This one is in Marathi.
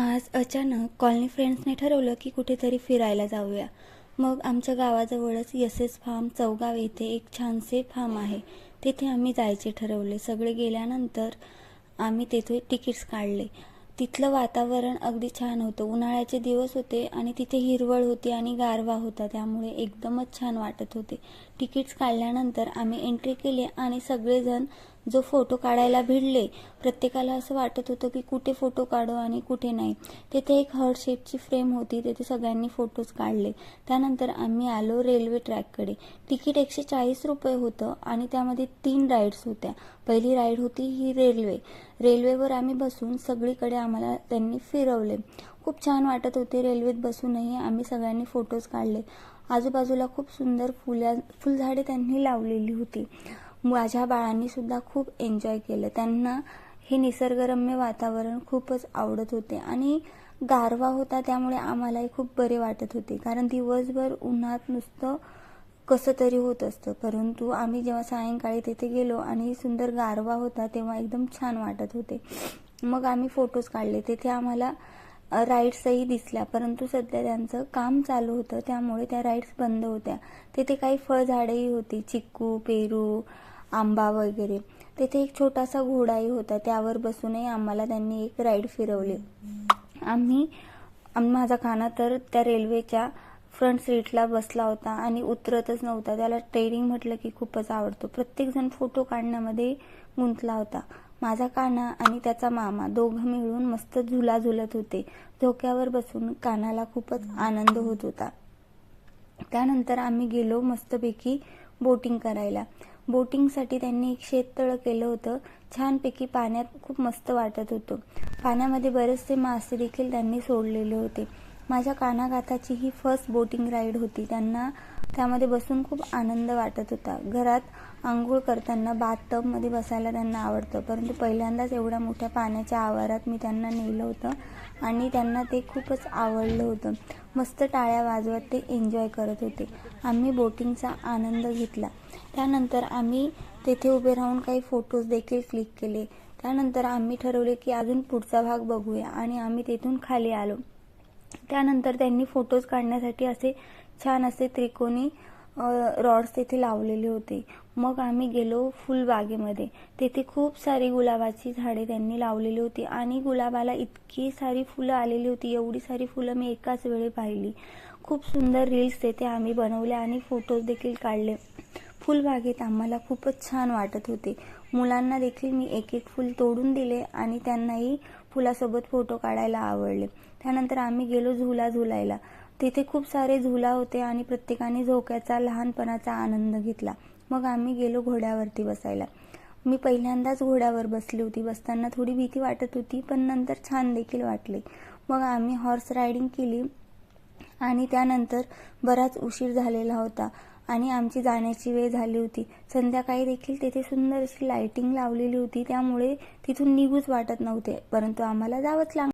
आज अचानक कॉलनी फ्रेंड्सने ठरवलं की कुठेतरी फिरायला जाऊया. मग आमच्या गावाजवळच यसेस फार्म चौगाव येथे एक छानसे फार्म आहे. तेथे आम्ही जायचे ठरवले. सगळे गेल्यानंतर आम्ही तेथे तिकीट्स काढले. तिथलं वातावरण अगदी छान होतं. उन्हाळ्याचे दिवस होते आणि तिथे हिरवळ होती आणि गारवा होता. त्यामुळे एकदमच छान वाटत होते. तिकीट्स काढल्यानंतर आम्ही एंट्री केली आणि सगळेजण जो फोटो काढायला भिडले प्रत्येकाला असं वाटत होतं की कुठे फोटो काढू आणि कुठे नाही. तेथे एक हर्ट शेपची फ्रेम होती तेथे सगळ्यांनी फोटोज काढले. त्यानंतर आम्ही आलो रेल्वे ट्रॅककडे तिकीट एकशे चाळीस रुपये होतं आणि त्यामध्ये तीन राईड्स होत्या. पहिली राईड होती ही रेल्वे रेल्वेवर आम्ही बसून सगळीकडे आम्हाला त्यांनी फिरवले. खूप छान वाटत होते रेल्वेत बसूनही आम्ही सगळ्यांनी फोटोज काढले. आजूबाजूला खूप सुंदर फुल्या फुलझाडे त्यांनी लावलेली होती. माझ्या बाळांनी सुद्धा खूप एन्जॉय केलं. त्यांना हे निसर्गरम्य वातावरण खूपच आवडत होते. आणि गारवा होता त्यामुळे आम्हालाही खूप बरे वाटत होते. कारण दिवसभर उन्हात नुसतं कसं तरी होत असतं. परंतु आम्ही जेव्हा सायंकाळी तिथे गेलो आणि सुंदर गारवा होता तेव्हा एकदम छान वाटत होते. मग आम्ही फोटोज काढले. तिथे आम्हाला राईड्सही दिसल्या. परंतु सध्या त्यांचं काम चालू होतं. त्यामुळे त्या राईड्स बंद होत्या. तिथे काही फळझाडेही होती. चिक्कू पेरू आंबा वगैरे. तेथे एक छोटासा घोडाही होता. त्यावर बसूनही आम्हाला त्यांनी एक राईड फिरवली. आम्ही माझा खाना तर त्या रेल्वेच्या फ्रंट सीटला बसला होता आणि उतरतच नव्हता. त्याला ट्रेनिंग म्हटलं की खूपच आवडतो. प्रत्येकजण फोटो काढण्यामध्ये गुंतला होता. माझा काना आणि त्याचा मामा दोघं मिळून मस्त झुला झुलत होते. धोक्यावर बसून कानाला खूपच आनंद होत होता. त्यानंतर आम्ही गेलो मस्तपैकी बोटिंग करायला. बोटिंगसाठी त्यांनी एक शेततळं केलं होतं. छानपैकी पाण्यात खूप मस्त वाटत होतं. पाण्यामध्ये बरेचसे मासे देखील त्यांनी सोडलेले होते. माझ्या कानागाताची ही फर्स्ट बोटिंग राईड होती. त्यांना त्यामध्ये बसून खूप आनंद वाटत होता. घरात आंघोळ करताना बाथटबमध्ये बसायला त्यांना आवडतं. परंतु पहिल्यांदाच एवढ्या मोठ्या पाण्याच्या आवारात मी त्यांना नेलं होतं आणि त्यांना ते खूपच आवडलं होतं. मस्त टाळ्या वाजवत ते एन्जॉय करत होते. आम्ही बोटिंगचा आनंद घेतला. त्यानंतर आम्ही तेथे उभे राहून काही फोटोज देखील क्लिक केले. त्यानंतर आम्ही ठरवले की अजून पुढचा भाग बघूया आणि आम्ही तेथून खाली आलो. त्यानंतर त्यांनी फोटोज काढण्यासाठी असे छान असे त्रिकोणी रॉड्स तेथे लावलेले होते. मग आम्ही गेलो फुलबागेमध्ये तेथे खूप सारी गुलाबाची झाडे त्यांनी लावलेली होती आणि गुलाबाला इतकी सारी फुलं आलेली होती एवढी सारी फुलं मी एकाच वेळी पाहिली. खूप सुंदर रील्स तेथे आम्ही बनवले आणि फोटोज देखील काढले. फुलबागेत आम्हाला खूपच छान वाटत होते. मुलांना देखील मी एक एक फुल तोडून दिले आणि त्यांनाही फुलासोबत फोटो काढायला आवडले. त्यानंतर आम्ही गेलो झुला झुलायला. तिथे खूप सारे झुला होते आणि प्रत्येकाने झोक्याचा लहानपणाचा आनंद घेतला. मग आम्ही गेलो घोड्यावरती बसायला. मी पहिल्यांदाच घोड्यावर बसली होती. बसताना थोडी भीती वाटत होती पण नंतर छान देखील वाटले. मग आम्ही हॉर्स रायडिंग केली आणि त्यानंतर बराच उशीर झालेला होता. आणि आमची जाण्याची वेळ झाली होती. संध्याकाळी देखील तेथे सुंदर अशी लाइटिंग लावलेली होती. त्यामुळे तिथून निघूच वाटत नव्हते परंतु आम्हाला जावंच लागलं.